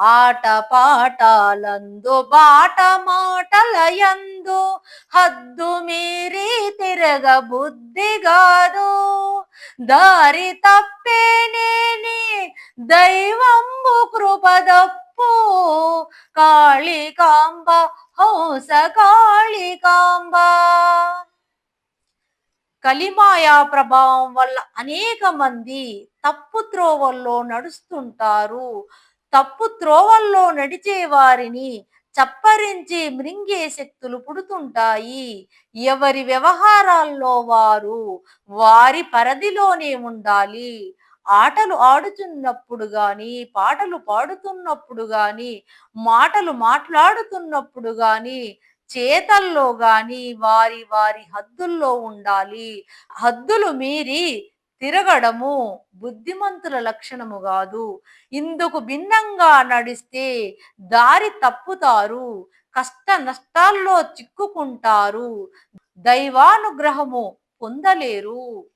ఆట పాటాలందు బాట మాటలయందు హద్దు మీరి తిరగ బుద్ధి దారి దారి తప్పేనేని దైవంబు కృపదప్పు కాళికాంబ హంస కాళికాంబ కలిమాయా ప్రభావం వల్ల అనేక మంది తప్పు త్రోవల్లో నడుస్తుంటారు. తప్పు త్రోవల్లో నడిచే వారిని చప్పరించి మృంగే శక్తులు పుడుతుంటాయి. ఎవరి వ్యవహారాల్లో వారు వారి పరిధిలోనే ఉండాలి. ఆటలు ఆడుతున్నప్పుడు గాని పాటలు పాడుతున్నప్పుడు గాని మాటలు మాట్లాడుతున్నప్పుడు గాని చేతల్లో గాని వారి వారి హద్దుల్లో ఉండాలి. హద్దులు మీరి తిరగడము బుద్ధిమంతుల లక్షణము కాదు. ఇందుకు భిన్నంగా నడిస్తే దారి తప్పుతారు కష్ట నష్టాల్లో చిక్కుకుంటారు. దైవానుగ్రహము పొందలేరు.